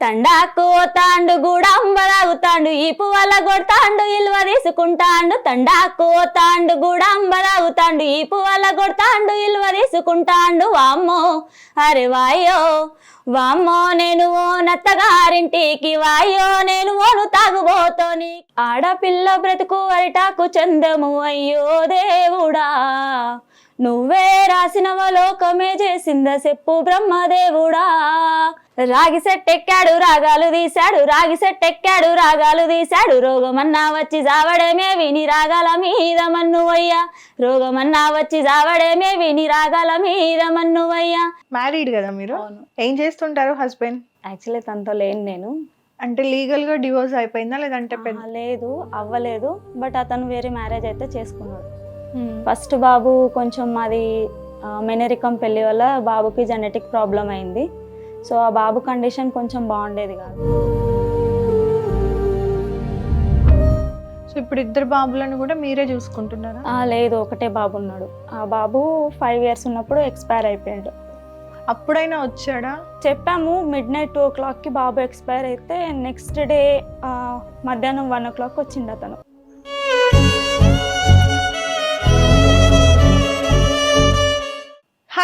తండాకు తాండు గూడాంబరాగుతాండు ఈ పువ్వల కొడతాండు ఇల్వ తీసుకుంటాండు. తండాకు తాండు గూడాంబరాగుతాండు ఈ పువ్వల కొడతాండు ఇల్వ తీసుకుంటాండు. వామ్మో అరే వాయో వామ్మో నేను ఓ నత్తగారింటికి వాయో నేను ఓను తాగుబోతోని ఆడపిల్ల బ్రతుకు అరిటాకు చందము. అయ్యో దేవుడా నువ్వే రాసినవ లోకమే చేసింద చెప్పు బ్రహ్మదేవుడా. రాగి సెట్టెక్కాడు రాగాలు తీశాడు. రాగి సెట్టెక్కాడు రాగాలు తీశాడు. రోగమన్నా వచ్చి జావడమే విని రాగాల మీద మన్నువయ్యా రోగమన్నా వచ్చి జావడమే విని రాగాల మీద మన్నువయ్యా మ్యారీడ్ కదా మీరు? ఏం చేస్తుంటారు హస్బెండ్ యాక్చువల్లీ తనతో లేను నేను. అంటే లీగల్గా డివోర్స్ అయిపోయిందా లేదంటే లేదు అవ్వలేదు. బట్ అతను వేరే మ్యారేజ్ అయితే చేసుకున్నాడు. Hmm. ఫస్ట్ బాబు కొంచెం మాది మెనరికం పెళ్ళి వల్ల బాబుకి జెనెటిక్ ప్రాబ్లం అయింది. సో ఆ బాబు కండిషన్ కొంచెం బాగుండేది కాదు. సో ఇప్పుడు ఇద్దరు బాబులను కూడా మీరే చూసుకుంటున్నారా? లేదు ఒకటే బాబు ఉన్నాడు. ఆ బాబు ఫైవ్ ఇయర్స్ ఉన్నప్పుడు ఎక్స్పైర్ అయిపోయాడు. అప్పుడైనా వచ్చాడా? చెప్పాము మిడ్ నైట్ టూ ఓ క్లాక్కి బాబు ఎక్స్పైర్ అయితే నెక్స్ట్ డే మధ్యాహ్నం వన్ ఓ క్లాక్ వచ్చిండు అతను.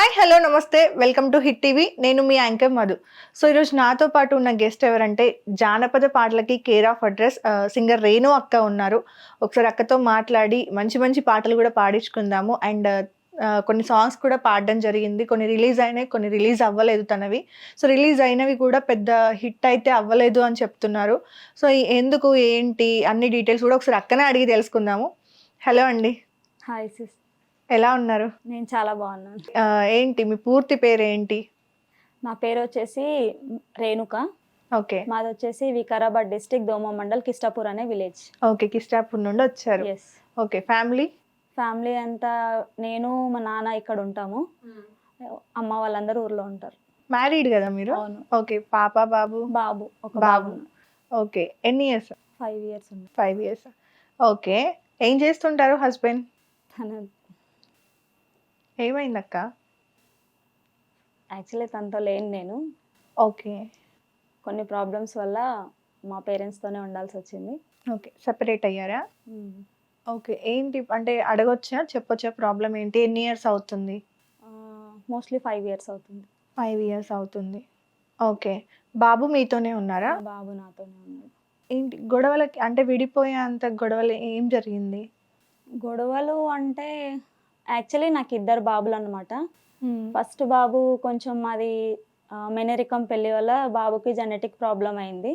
హాయ్ హలో నమస్తే. Welcome to Hit TV. నేను మీ యాంకర్ మధు. సో ఈరోజు నాతో పాటు ఉన్న గెస్ట్ ఎవరంటే జానపద పాటలకి care of address singer Renu అక్క ఉన్నారు. ఒకసారి అక్కతో మాట్లాడి మంచి మంచి పాటలు కూడా పాడించుకుందాము. అండ్ కొన్ని సాంగ్స్ కూడా పాడడం జరిగింది. కొన్ని రిలీజ్ అయినాయి కొన్ని రిలీజ్ అవ్వలేదు తనవి. సో రిలీజ్ అయినవి కూడా పెద్ద హిట్ అయితే అవ్వలేదు అని చెప్తున్నారు. సో ఎందుకు ఏంటి అన్ని డీటెయిల్స్ కూడా ఒకసారి అక్కనే అడిగి తెలుసుకుందాము. హలో అండి. హాయ్ సిస్ ఎలా ఉన్నారు? నేను చాలా బాగున్నాను. ఏంటి? మీ పూర్తి పేరు ఏంటి నా పేరు వచ్చేసి రేణుక. ఓకే. మాది వచ్చేసి వికారాబాద్ డిస్టిక్ దోమ మండల్ కిష్టాపూర్ అనే విలేజ్. ఓకే కిస్టాపూర్ నుండి వచ్చారు. Yes okay family? ఫ్యామిలీ అంతా నేను మా నాన్న ఇక్కడ ఉంటాము. అమ్మ వాళ్ళందరూ ఊర్లో ఉంటారు. మ్యారీడ్ కదా మీరు? అవును. ఓకే పాప బాబు? బాబు ఒక బాబు. ఓకే ఎన్ని years? Five years five years okay ఏం చేస్తుంటారు హస్బెండ్? తన ఏమైంది అక్క యాక్చువల్లీ తనతో లేను నేను. ఓకే. కొన్ని ప్రాబ్లమ్స్ వల్ల మా పేరెంట్స్తోనే ఉండాల్సి వచ్చింది ఓకే సెపరేట్ అయ్యారా? ఓకే ఏంటి అంటే అడగొచ్చా? చెప్పొచ్చా? ప్రాబ్లం ఏంటి? ఎన్ని ఇయర్స్ అవుతుంది? మోస్ట్లీ ఫైవ్ ఇయర్స్ అవుతుంది. ఫైవ్ ఇయర్స్ అవుతుంది. ఓకే బాబు మీతోనే ఉన్నారా? బాబు నాతోనే ఉన్నాడు. ఏంటి గొడవలకి అంటే విడిపోయేంత గొడవలు ఏం జరిగింది? గొడవలు అంటే యాక్చువల్లీ నాకు ఇద్దరు బాబులు అనమాట ఫస్ట్ బాబు కొంచెం మాది మెనరికం పెళ్ళి వల్ల బాబుకి జెనెటిక్ ప్రాబ్లం అయింది.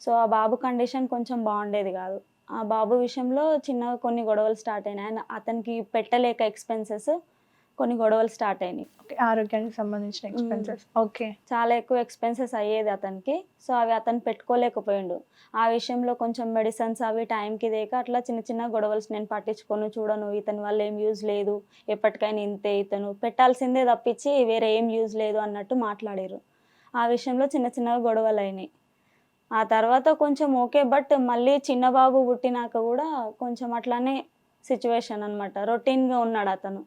సో ఆ బాబు కండిషన్ కొంచెం బాగుండేది కాదు. ఆ బాబు విషయంలో చిన్నగా కొన్ని గొడవలు స్టార్ట్ అయినాయి. అతనికి పెట్టలేక ఎక్స్పెన్సెస్ కొన్ని గొడవలు స్టార్ట్ అయినాయి. ఓకే ఆరోగ్యానికి సంబంధించిన ఎక్స్పెన్సెస్ ఓకే. చాలా ఎక్కువ ఎక్స్పెన్సెస్ అయ్యేది అతనికి. సో అవి అతను పెట్టుకోలేకపోయిండు. ఆ విషయంలో కొంచెం మెడిసిన్స్ అవి టైంకి దేక అట్లా చిన్న చిన్న గొడవలు నేను పట్టించుకొని చూడను ఇతని వల్ల ఏం యూజ్ లేదు ఎప్పటికైనా ఇంతే ఇతను. పెట్టాల్సిందే తప్పించి వేరే ఏం యూజ్ లేదు అన్నట్టు మాట్లాడారు. ఆ విషయంలో చిన్న చిన్నగా గొడవలు అయినాయి. ఆ తర్వాత కొంచెం ఓకే బట్ మళ్ళీ చిన్న బాబు పుట్టినాక కూడా కొంచెం అట్లానే సిచ్యువేషన్ అనమాట రొటీన్గా ఉన్నాడు అతను.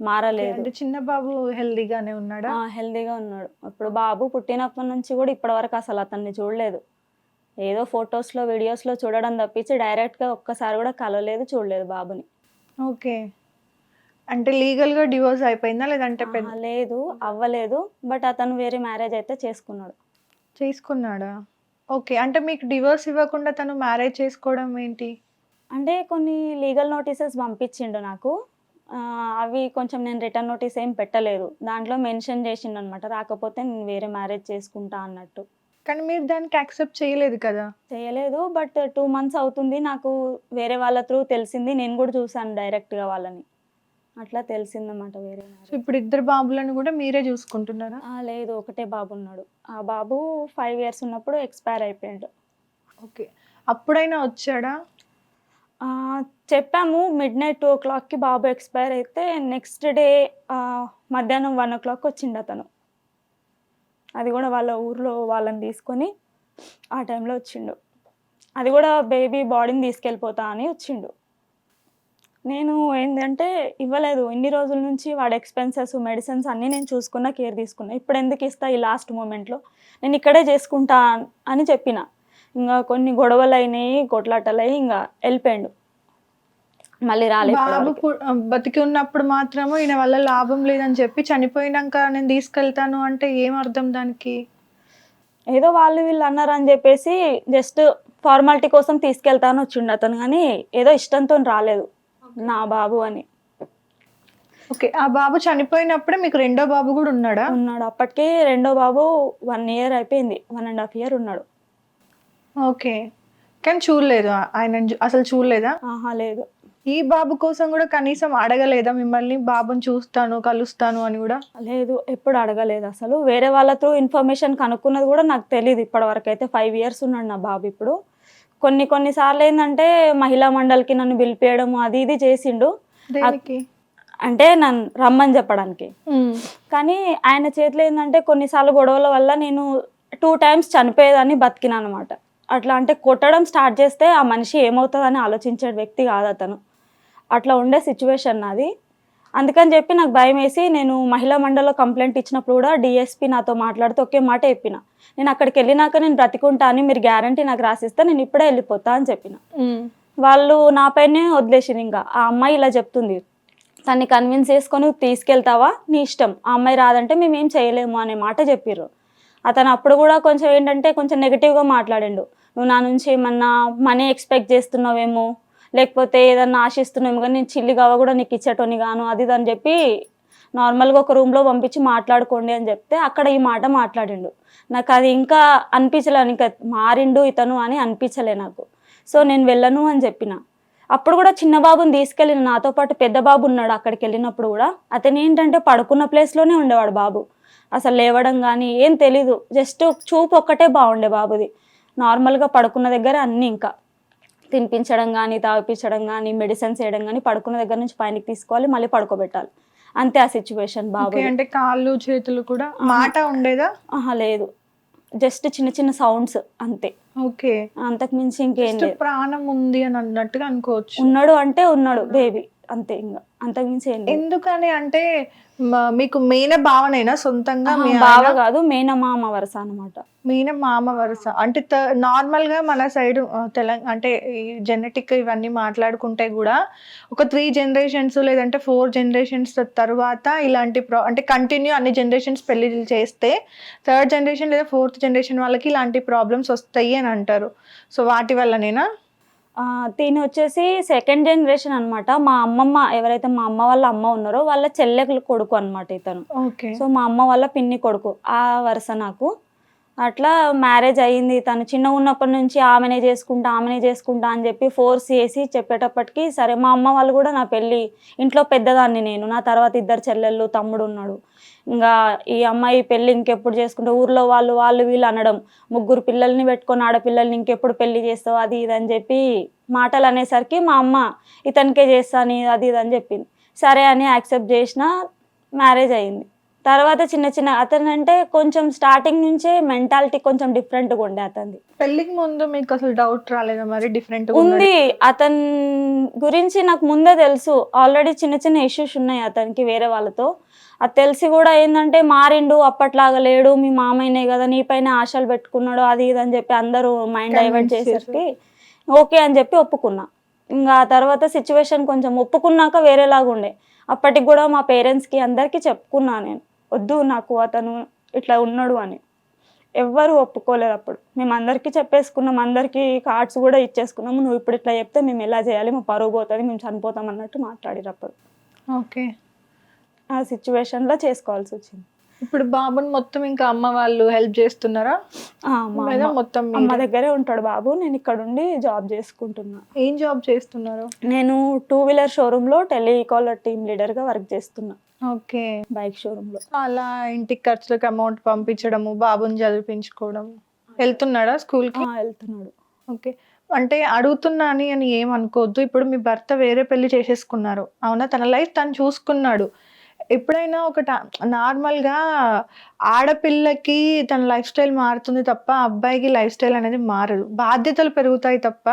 మారలేదు. అంటే చిన్న బాబు హెల్దీగానే ఉన్నాడా? హెల్దీగా ఉన్నాడు. ఇప్పుడు బాబు పుట్టినప్పటి నుంచి కూడా ఇప్పటివరకు అసలు అతన్ని చూడలేదు. ఏదో ఫొటోస్లో వీడియోస్లో చూడడం తప్పించి డైరెక్ట్గా ఒక్కసారి కూడా కలవలేదు చూడలేదు బాబుని. ఓకే. అంటే లీగల్గా డివోర్స్ అయిపోయిందా? లేదంటే లేదు అవ్వలేదు. బట్ అతను వేరే మ్యారేజ్ అయితే చేసుకున్నాడు. చేసుకున్నాడా? ఓకే అంటే మీకు డివోర్స్ ఇవ్వకుండా తను మ్యారేజ్ చేసుకోవడం ఏంటి? అంటే కొన్ని లీగల్ నోటీసెస్ పంపించిండు నాకు. అవి కొంచెం నేను రిటర్న్ నోటీస్ ఏం పెట్టలేదు. దాంట్లో మెన్షన్ చేసిండు అనమాట రాకపోతే నేను వేరే మ్యారేజ్ చేసుకుంటా అన్నట్టు. కానీ మీరు దానికి యాక్సెప్ట్ చేయలేదు కదా? చేయలేదు బట్ టూ మంత్స్ అవుతుంది నాకు వేరే వాళ్ళ త్రూ తెలిసింది నేను కూడా చూసాను డైరెక్ట్గా వాళ్ళని. అట్లా తెలిసిందన్నమాట వేరే. ఇప్పుడు ఇద్దరు బాబులను కూడా మీరే చూసుకుంటున్నారా? లేదు ఒకటే బాబు ఉన్నాడు. ఆ బాబు ఫైవ్ ఇయర్స్ ఉన్నప్పుడు ఎక్స్పైర్ అయిపోయాడు. ఓకే. అప్పుడైనా వచ్చాడా? చెప్పాము మిడ్ నైట్ టూ ఓ క్లాక్కి బాబు ఎక్స్పైర్ అయితే నెక్స్ట్ డే మధ్యాహ్నం వన్ ఓ క్లాక్ వచ్చిండు అతను. అది కూడా వాళ్ళ ఊర్లో వాళ్ళని తీసుకొని ఆ టైంలో వచ్చిండు. అది కూడా బేబీ బాడీని తీసుకెళ్ళిపోతా అని వచ్చిండు. నేను ఏంటంటే ఇవ్వలేదు. ఇన్ని రోజుల నుంచి వాడి ఎక్స్పెన్సెస్ మెడిసిన్స్ అన్నీ నేను చూసుకున్న కేర్ తీసుకున్నా. ఇప్పుడు ఎందుకు ఇస్తా ఈ లాస్ట్ మూమెంట్లో నేను ఇక్కడే చేసుకుంటా అని చెప్పిన. ఇంకా కొన్ని గొడవలు అయినాయి కొట్లాటలు అయ్యి ఇంకా వెళ్ళిపోయాడు. మళ్ళీ రాలేదు బతికి ఉన్నప్పుడు మాత్రము ఈయన వల్ల లాభం లేదని చెప్పి చనిపోయినాక నేను తీసుకెళ్తాను అంటే ఏం అర్థం దానికి? ఏదో వాళ్ళు వీళ్ళు అన్నారు అని చెప్పేసి జస్ట్ ఫార్మాలిటీ కోసం తీసుకెళ్తాను వచ్చిండు అతను కానీ ఏదో ఇష్టంతో రాలేదు నా బాబు అని. ఓకే ఆ బాబు చనిపోయినప్పుడే మీకు రెండో బాబు కూడా ఉన్నాడా? ఉన్నాడు. అప్పటికి రెండో బాబు వన్ ఇయర్ అయిపోయింది వన్ అండ్ హాఫ్ ఇయర్ ఉన్నాడు. ఓకే. కానీ చూడలేదు ఆయన అసలు చూడలేదా? ఆహా లేదు. ఈ బాబు కోసం కూడా కనీసం అడగలేదా మిమ్మల్ని? బాబుని చూస్తాను కలుస్తాను అని కూడా? లేదు ఎప్పుడు అడగలేదు అసలు. వేరే వాళ్ళ త్రూ ఇన్ఫర్మేషన్ కనుక్కున్నది కూడా నాకు తెలియదు ఇప్పటి వరకు అయితే ఫైవ్ ఇయర్స్ ఉన్నాడు నా బాబు ఇప్పుడు. కొన్ని కొన్ని సార్లు ఏంటంటే మహిళా మండలికి నన్ను పిలిపేయడం అది ఇది చేసిండు. అంటే నన్ను రమ్మని చెప్పడానికి. కానీ ఆయన చేతిలో ఏంటంటే కొన్నిసార్లు గొడవల వల్ల నేను టూ టైమ్స్ చనిపోయేదాన్ని బతికినా అనమాట అట్లా అంటే కొట్టడం స్టార్ట్ చేస్తే ఆ మనిషి ఏమవుతుందని ఆలోచించే వ్యక్తి కాదు అతను. అట్లా ఉండే సిచ్యువేషన్ నాది. అందుకని చెప్పి నాకు భయం వేసి నేను మహిళా మండలిలో కంప్లైంట్ ఇచ్చినప్పుడు కూడా డిఎస్పీ నాతో మాట్లాడుతూ ఒకే మాట చెప్పిన. నేను అక్కడికి వెళ్ళినాక నేను బ్రతికుంటా అని మీరు గ్యారంటీ నాకు రాసిస్తే నేను ఇప్పుడే వెళ్ళిపోతా అని చెప్పిన. వాళ్ళు నాపైనే వదిలేసింది ఇంకా. ఆ అమ్మాయి ఇలా చెప్తుంది. తన్ని కన్విన్స్ చేసుకొని తీసుకెళ్తావా? నీ ఇష్టం. ఆ అమ్మాయి రాదంటే మేము ఏం చేయలేము అనే మాట చెప్పిర్రు. అతను అప్పుడు కూడా కొంచెం ఏంటంటే కొంచెం నెగిటివ్గా మాట్లాడిండు. నువ్వు నా నుంచి ఏమన్నా మనీ ఎక్స్పెక్ట్ చేస్తున్నావేమో? లేకపోతే ఏదన్నా ఆశిస్తున్నాము కానీ నేను చిల్లి కావ కూడా నీకు ఇచ్చేటోని గాను అది అని చెప్పి నార్మల్గా ఒక రూమ్లో పంపించి మాట్లాడుకోండి అని చెప్తే అక్కడ ఈ మాట మాట్లాడిండు. నాకు అది ఇంకా అనిపించలే ఇంకా మారిండు ఇతను అని అనిపించలే నాకు. సో నేను వెళ్ళను అని చెప్పిన. అప్పుడు కూడా చిన్న బాబుని తీసుకెళ్ళిన నాతో పాటు పెద్ద బాబు ఉన్నాడు అక్కడికి వెళ్ళినప్పుడు కూడా. అతను ఏంటంటే పడుకున్న ప్లేస్లోనే ఉండేవాడు బాబు. అసలు లేవడం కానీ ఏం తెలీదు. జస్ట్ చూపు ఒక్కటే బాగుండే బాబుది. నార్మల్గా పడుకున్న దగ్గర అన్నీ ఇంకా. తినిపించడం కానీ తాగిపించడం కానీ మెడిసిన్స్ వేయడం కానీ పడుకున్న దగ్గర నుంచి పైనకి తీసుకోవాలి మళ్ళీ పడుకోబెట్టాలి. అంతే ఆ సిచ్యువేషన్ బాబు. అంటే కాళ్ళు చేతులు కూడా మాట ఉండేదా? లేదు. జస్ట్ చిన్న చిన్న సౌండ్స్ అంతే. ఓకే. అంతకు మించి ఇంకేం ప్రాణం ఉంది అని అన్నట్టుగా అనుకోవచ్చు. ఉన్నాడు అంటే ఉన్నాడు బేబీ అంతే ఇంకా అంతకు మించి ఏం లేదు. ఎందుకని అంటే మ- మీకు మేన భావనైనా? సొంతంగా మీ బావ కాదు మేనమామ వరుస అనమాట మీన మామ వరుస. అంటే త- నార్మల్గా మన సైడ్ తెలంగాణ అంటే ఈ జెనెటిక్ ఇవన్నీ మాట్లాడుకుంటే కూడా ఒక త్రీ జనరేషన్స్ లేదంటే ఫోర్ జనరేషన్స్ తర్వాత ఇలాంటి ప్రా అంటే కంటిన్యూ అన్ని జనరేషన్స్ పెళ్ళి చేస్తే థర్డ్ జనరేషన్ లేదా ఫోర్త్ జనరేషన్ వాళ్ళకి ఇలాంటి ప్రాబ్లమ్స్ వస్తాయి అని అంటారు. సో వాటి వల్లనేనా? తిని వచ్చేసి సెకండ్ జనరేషన్ అన్నమాట. మా అమ్మమ్మ ఎవరైతే మా అమ్మ వాళ్ళ అమ్మ ఉన్నారో వాళ్ళ చెల్లెకి కొడుకు అన్నమాట ఇతను. సో మా అమ్మ వాళ్ళ పిన్ని కొడుకు ఆ వరుస నాకు. అట్లా మ్యారేజ్ అయ్యింది. తను చిన్న ఉన్నప్పటి నుంచి ఆమెనే చేసుకుంటా ఆమెనే చేసుకుంటా అని చెప్పి ఫోర్స్ చేసి చెప్పేటప్పటికి సరే మా అమ్మ వాళ్ళు కూడా నా పెళ్ళి ఇంట్లో పెద్దదాన్ని నేను నా తర్వాత ఇద్దరు చెల్లెళ్ళు తమ్ముడు ఉన్నాడు. ఇంకా ఈ అమ్మాయి పెళ్ళి ఇంకెప్పుడు చేసుకుంటే? ఊర్లో వాళ్ళు వాళ్ళు వీళ్ళు అనడం. ముగ్గురు పిల్లల్ని పెట్టుకొని ఆడపిల్లల్ని ఇంకెప్పుడు పెళ్ళి చేస్తావు? అది ఇది అని చెప్పి మాటలు అనేసరికి మా అమ్మ ఇతనికే చేస్తాను అది ఇది అని చెప్పింది. సరే అని యాక్సెప్ట్ చేసిన మ్యారేజ్ అయింది తర్వాత చిన్న చిన్న అతను అంటే కొంచెం స్టార్టింగ్ నుంచే మెంటాలిటీ కొంచెం డిఫరెంట్గా ఉండే అతనిది. పెళ్ళికి ముందు మీకు అసలు డౌట్ రాలేదా మరి? డిఫరెంట్ ఉంది. అతని గురించి నాకు ముందే తెలుసు. ఆల్రెడీ చిన్న చిన్న ఇష్యూస్ ఉన్నాయి అతనికి వేరే వాళ్ళతో. అది తెలిసి కూడా ఏంటంటే మారిండు అప్పట్లాగా లేడు మీ మామయ్యనే కదా నీపైన ఆశలు పెట్టుకున్నాడు అది ఇది అని చెప్పి అందరూ మైండ్ డైవర్ట్ చేసేసరికి ఓకే అని చెప్పి ఒప్పుకున్నా. ఇంకా ఆ తర్వాత సిచ్యువేషన్ కొంచెం ఒప్పుకున్నాక వేరేలాగా ఉండే. అప్పటికి కూడా మా పేరెంట్స్కి అందరికీ చెప్పుకున్నా నేను. వద్దు నాకు అతను ఇట్లా ఉన్నాడు అని. ఎవ్వరు ఒప్పుకోలేదు అప్పుడు. మేము అందరికీ చెప్పేసుకున్నాం అందరికీ కార్డ్స్ కూడా ఇచ్చేసుకున్నాము నువ్వు ఇప్పుడు ఇట్లా చెప్తే మేము ఎలా చేయాలి మా పరువు పోతుంది మేము చనిపోతాం అన్నట్టు మాట్లాడారు అప్పుడు. ఓకే. ఆ సిచ్యువేషన్లో చేసుకోవాల్సి వచ్చింది. ఇప్పుడు బాబుని మొత్తం ఇంకా అమ్మ వాళ్ళు హెల్ప్ చేస్తున్నారా? మొత్తం అమ్మ? దగ్గరే ఉంటాడు బాబు నేను ఇక్కడ ఉండి జాబ్ చేసుకుంటున్నా. ఏం జాబ్ చేస్తున్నారు? నేను టూ వీలర్ షోరూంలో టెలికాలర్ టీమ్ లీడర్గా వర్క్ చేస్తున్నా. ఓకే. బైక్ షోరూంలో. అలా ఇంటికి ఖర్చులకు అమౌంట్ పంపించడము బాబుని చదివించుకోవడం. వెళ్తున్నాడా స్కూల్కి? వెళ్తున్నాడు. ఓకే. అంటే అడుగుతున్నాని అని ఏం అనుకోవద్దు. ఇప్పుడు మీ భర్త వేరే పెళ్ళి చేసేసుకున్నారు. అవునా? తన లైఫ్ తను చూసుకున్నాడు. ఎప్పుడైనా ఒక నార్మల్గా ఆడపిల్లకి తన లైఫ్ స్టైల్ మారుతుంది తప్ప అబ్బాయికి లైఫ్ స్టైల్ అనేది మారదు. బాధ్యతలు పెరుగుతాయి తప్ప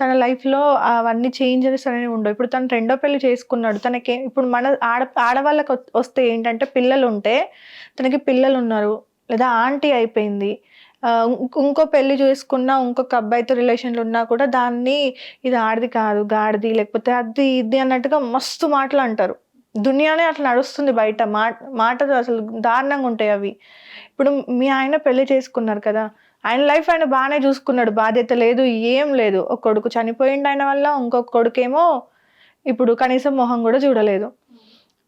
తన లైఫ్లో అవన్నీ చేంజెస్ అనేవి ఉండవు. ఇప్పుడు తను రెండో పెళ్ళి చేసుకున్నాడు. తనకి ఇప్పుడు మన ఆడ ఆడవాళ్ళకి వస్తే ఏంటంటే పిల్లలు ఉంటే తనకి పిల్లలు ఉన్నారు లేదా ఆంటీ అయిపోయింది. ఇంకో- ఇంకో పెళ్ళి చేసుకున్నా ఇంకొక అబ్బాయితో రిలేషన్లు ఉన్నా కూడా దాన్ని ఇది ఆడిది కాదు గాడిది లేకపోతే అది ఇది అన్నట్టుగా మస్తు మాటలు అంటారు. దునియానే అట్లా నడుస్తుంది బయట. మాట మాటలు అసలు దారుణంగా ఉంటాయి అవి. ఇప్పుడు మీ ఆయన పెళ్ళి చేసుకున్నారు కదా ఆయన లైఫ్ ఆయన బాగానే చూసుకున్నాడు బాధ్యత లేదు ఏం లేదు. ఒక కొడుకు చనిపోయిండు ఆయన వల్ల ఇంకొక కొడుకేమో ఇప్పుడు కనీసం మొహం కూడా చూడలేదు.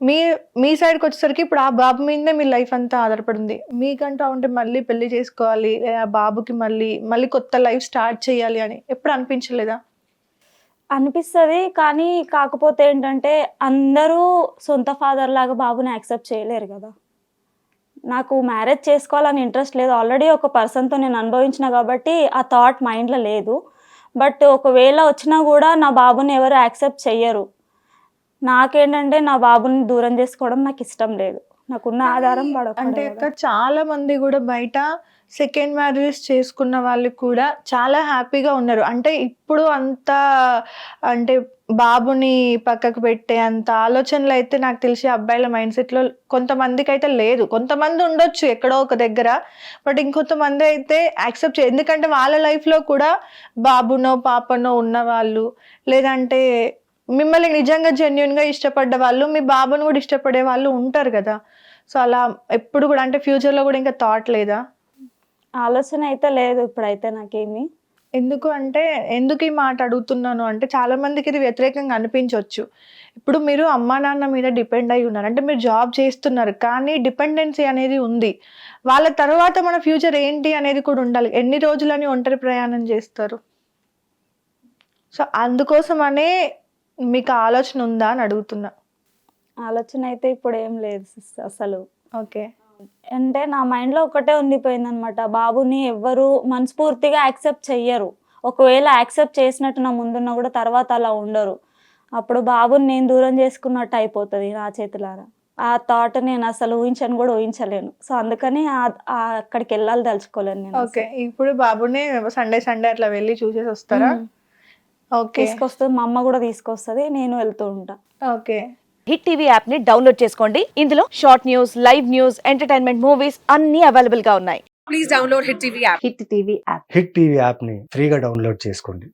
మీ మీ సైడ్కి వచ్చేసరికి ఇప్పుడు ఆ బాబు మీదే మీ లైఫ్ అంతా ఆధారపడింది. మీకంటూ ఉంటే మళ్ళీ పెళ్ళి చేసుకోవాలి లేదా ఆ బాబుకి మళ్ళీ మళ్ళీ కొత్త లైఫ్ స్టార్ట్ చేయాలి అని ఎప్పుడు అనిపించలేదా? అనిపిస్తుంది కానీ కాకపోతే ఏంటంటే అందరూ సొంత ఫాదర్ లాగా బాబుని యాక్సెప్ట్ చేయలేరు కదా. నాకు మ్యారేజ్ చేసుకోవాలని ఇంట్రెస్ట్ లేదు. ఆల్రెడీ ఒక పర్సన్తో నేను అనుభవించిన కాబట్టి ఆ థాట్ మైండ్లో లేదు. బట్ ఒకవేళ వచ్చినా కూడా నా బాబుని ఎవరు యాక్సెప్ట్ చెయ్యరు. నాకేంటంటే నా బాబుని దూరం చేసుకోవడం నాకు ఇష్టం లేదు. నాకున్న ఆధారం అంటే పడకుండా అక్క చాలా మంది కూడా బయట సెకండ్ మ్యారేజ్ చేసుకున్న వాళ్ళు కూడా చాలా హ్యాపీగా ఉన్నారు. అంటే ఇప్పుడు అంత అంటే బాబుని పక్కకు పెట్టే అంత ఆలోచనలు అయితే నాకు తెలిసి అబ్బాయిల మైండ్ సెట్లో కొంతమందికి అయితే లేదు. కొంతమంది ఉండొచ్చు ఎక్కడో ఒక దగ్గర బట్ ఇంకొంతమంది అయితే యాక్సెప్ట్ చే ఎందుకంటే వాళ్ళ లైఫ్లో కూడా బాబునో పాపనో ఉన్న వాళ్ళు లేదంటే మిమ్మల్ని నిజంగా జెన్యున్గా ఇష్టపడ్డ వాళ్ళు మీ బాబుని కూడా ఇష్టపడే వాళ్ళు ఉంటారు కదా. సో అలా ఎప్పుడు కూడా అంటే ఫ్యూచర్లో కూడా ఇంకా థాట్ లేదా? ఆలోచన అయితే లేదు ఇప్పుడైతే నాకేమి. ఎందుకు అంటే ఎందుకు ఈ మాట అడుగుతున్నాను అంటే చాలా మందికి ఇది వ్యతిరేకంగా అనిపించవచ్చు ఇప్పుడు మీరు అమ్మా నాన్న మీద డిపెండ్ అయి ఉన్నారు. అంటే మీరు జాబ్ చేస్తున్నారు కానీ డిపెండెన్సీ అనేది ఉంది. వాళ్ళ తర్వాత మన ఫ్యూచర్ ఏంటి అనేది కూడా ఉండాలి. ఎన్ని రోజులని ఒంటరి ప్రయాణం చేస్తారు? సో అందుకోసమనే మీకు ఆలోచన ఉందా అని అడుగుతున్నా. ఆలోచన అయితే ఇప్పుడు ఏం లేదు అసలు. ఓకే. అంటే నా మైండ్లో ఒకటే ఉండిపోయింది అనమాట బాబుని ఎవ్వరు మనస్ఫూర్తిగా యాక్సెప్ట్ చెయ్యరు. ఒకవేళ యాక్సెప్ట్ చేసినట్టు నా ముందున్నా కూడా తర్వాత అలా ఉండరు. అప్పుడు బాబుని నేను దూరం చేసుకున్నట్టు అయిపోతుంది నా చేతులారా. ఆ థాట్ నేను అసలు ఊహించను కూడా ఊహించలేను. సో అందుకని అక్కడికి వెళ్ళాలి తలుచుకోలేను నేను. ఓకే. ఇప్పుడు బాబుని సండే సండే అట్లా వెళ్ళి చూసేసి వస్తారా? తీసుకొస్తుంది మా అమ్మ కూడా తీసుకొస్తుంది నేను వెళ్తూ ఉంటా. ఓకే. హిట్ టీవీ యాప్ని డౌన్లోడ్ చేసుకోండి. ఇందులో short news live news entertainment movies అన్ని అవైలబుల్గా ఉన్నాయి. please download Hit TV app. Hit TV app. Hit TV యాప్ని ఫ్రీగా డౌన్లోడ్ చేసుకోండి.